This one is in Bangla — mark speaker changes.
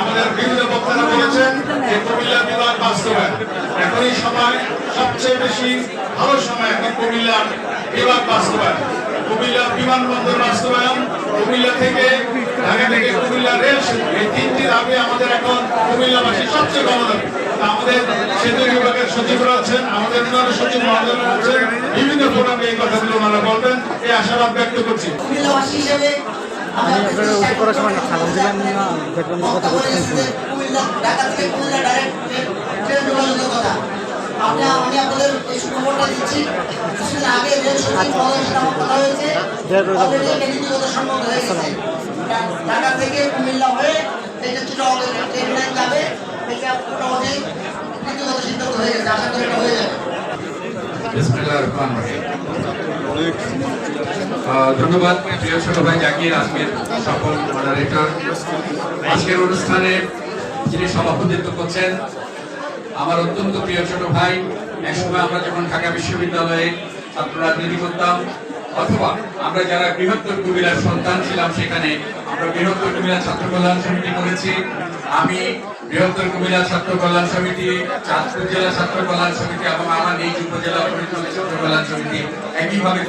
Speaker 1: আমাদের বিভিন্ন বক্তারা বলেছেন যে কুমিল্লা বিভাগ বাস্তবায়ন। এখনই সময় সবচেয়ে বেশি ভালো সময় এখন কুমিল্লা বিভাগ বাস্তবায়ন। কুমিল্লা বিমানবন্দর বাস্তবায়ন, কুমিল্লা থেকে ঢাকা থেকে কুমিল্লা রেল সেতু। এই তিনটি দাবি আমাদের এখন কুমিল্লাবাসীর সবচেয়ে বড় দাবি আমাদের সেতু বিভাগের সচিবরা আছেন, আমাদের অন্যান্য সচিব মহাজনরা আছেন, বিভিন্ন ফোরামে এই কথাগুলো এই আশাবাদ ব্যক্ত করছি।
Speaker 2: হিসেবে আমি
Speaker 3: আমি আপনার উঠে করার সময় সালাম দিলাম না দেখলাম কথা বলছেন
Speaker 2: ঢাকা থেকে কুমিল্লা ডাইরেক্ট ট্রেন যোগাযোগের কথা। আপনি আমি আপনাদের এই সুখবরটা দিচ্ছি। কিছুদিন আগে রেল সচিব মহোদয়ের সাথে আমার কথা হয়েছে অলরেডি একটা নীতিগত সম্মত হয়ে গেছে। ঢাকা থেকে কুমিল্লা হয়ে এটা চিটাগংয়ের ট্রেন লাইন যাবে এটা মোটামুটি নীতিগত সিদ্ধান্ত হয়ে গেছে। আশা করি এটা হয়ে যাবে।
Speaker 4: বিসমিল্লাহির রহমানির রহিম। ধন্যবাদ প্রিয় ছোট ভাই জাকির, আজকের সফল মডারেটর আজকের অনুষ্ঠানে যিনি সভাপতিত্ব করছেন, আমার অত্যন্ত প্রিয় ছোট ভাই একসময় আমরা যখন ঢাকা বিশ্ববিদ্যালয়ে ছাত্র রাজনীতি করতাম, অথবা আমরা যারা বৃহত্তর কুমিল্লার সন্তান ছিলাম সেখানে আমরা বৃহত্তর কুমিল্লা ছাত্র কল্যাণ সমিতি করেছি। আমি বৃহত্তর কুমিল্লা ছাত্র কল্যাণ সমিতি, চাঁদপুর জেলা ছাত্র কল্যাণ সমিতি এবং আমার নিজ উপজেলা পরিচালনা ছাত্র কল্যাণ সমিতি একইভাবে